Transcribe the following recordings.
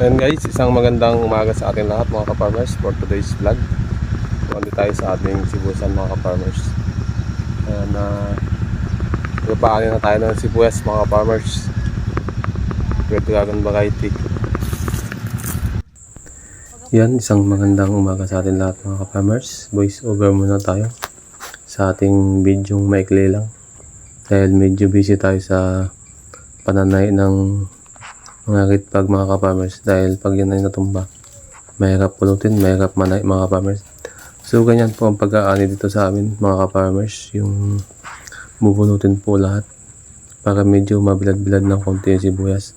Ayan guys, isang magandang umaga sa ating lahat mga ka-farmers for today's vlog. So, andi tayo sa ating sibusan mga ka-farmers. Ayan uh, na tayo ng sibuyas mga ka-farmers. Red Dragon Variety. Yan, isang magandang umaga sa ating lahat mga ka-farmers. Voice over muna tayo sa ating video maikli lang. Dahil medyo busy tayo sa pananay ng mga ritpag mga ka-farmers dahil pag yan ay natumba mahirap pulutin, mahirap manay mga ka-farmers. So ganyan po ang pag-aani dito sa amin mga ka-farmers yung bubunutin po lahat para medyo mabilad-bilad ng konti yung sibuyas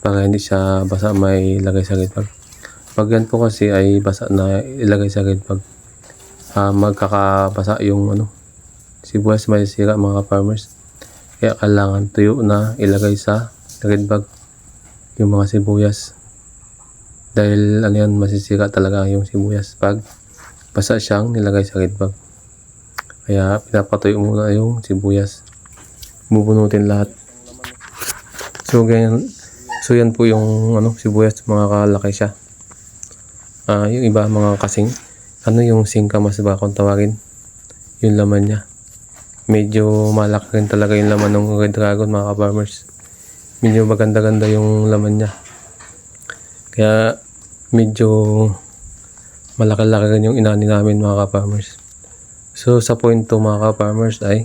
para hindi siya basa may ilagay sa ritpag pag yan po kasi ay basa na ilagay sa ritpag uh, magkakabasa yung ano sibuyas may sira mga ka-farmers. Kaya kailangan tuyo na ilagay sa red bag yung mga sibuyas. Dahil ano yan, masisira talaga yung sibuyas pag basa siyang nilagay sa red bag. Kaya pinapatuyo muna yung sibuyas. Bubunutin lahat. So ganyan, so yan po yung ano, sibuyas, mga kalaki siya. Ah, yung iba mga kasing, ano yung singkamas ba kung tawagin? Yung laman niya. Medyo malaki rin talaga yung laman ng red dragon mga ka-farmers medyo maganda-ganda yung laman niya. Kaya medyo malaki-laki yung inani namin mga ka-farmers. So sa point to mga ka-farmers ay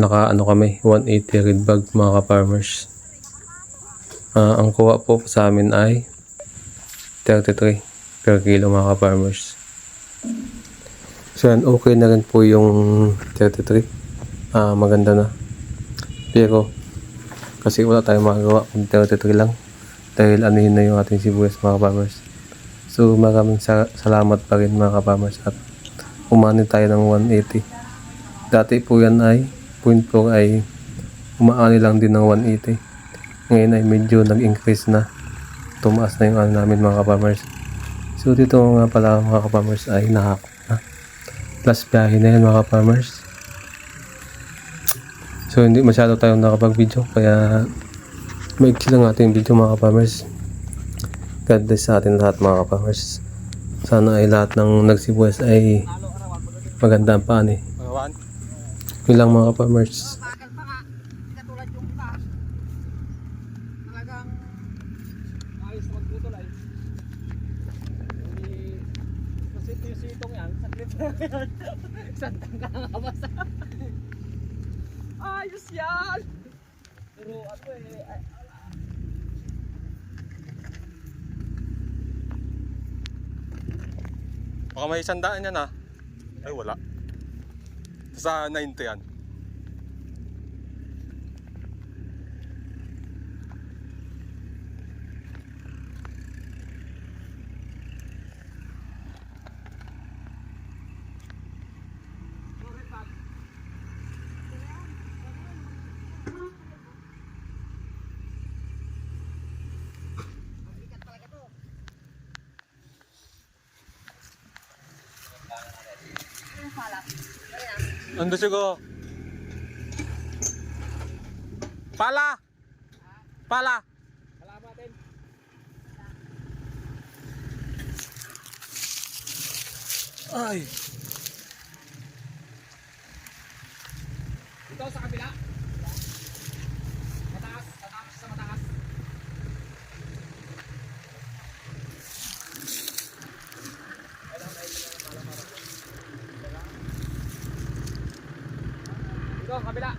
naka ano kami 180 red bag mga ka-farmers. Ah, ang kuha po sa amin ay 33 per kilo mga ka-farmers. So yan, okay na rin po yung 33. Ah, maganda na. Pero kasi wala tayong magagawa kung 33 lang. Dahil yun na yung ating sibuyas mga kapamers so maraming sa salamat pa rin mga kapamers at umani tayo ng 180 dati po yan ay point 4 ay umaani lang din ng 180 ngayon ay medyo nag-increase na. Tumaas na yung ano namin mga kapamers so dito nga pala mga kapamers ay nahakot na. Plus biyahe na yan mga kapamers So hindi masyado tayong nakapag-video kaya maiksi lang ating video mga kapamers. God bless sa atin lahat mga kapamers. Sana ay lahat ng nagsibuyas ay maganda ang paan eh. Yun lang mga kapamers. Bakal pa nga, hindi katulad yung taas. Talagang ayos na magputol ay. Hindi, kasi ito yung Isang. Ayos yan! Pero ano eh, ay, Baka may sandaan yan ah. Ay wala. Sa 90 yan. Ando siya ko. Pala! Pala! Kalamatin. Ay! 装好没啦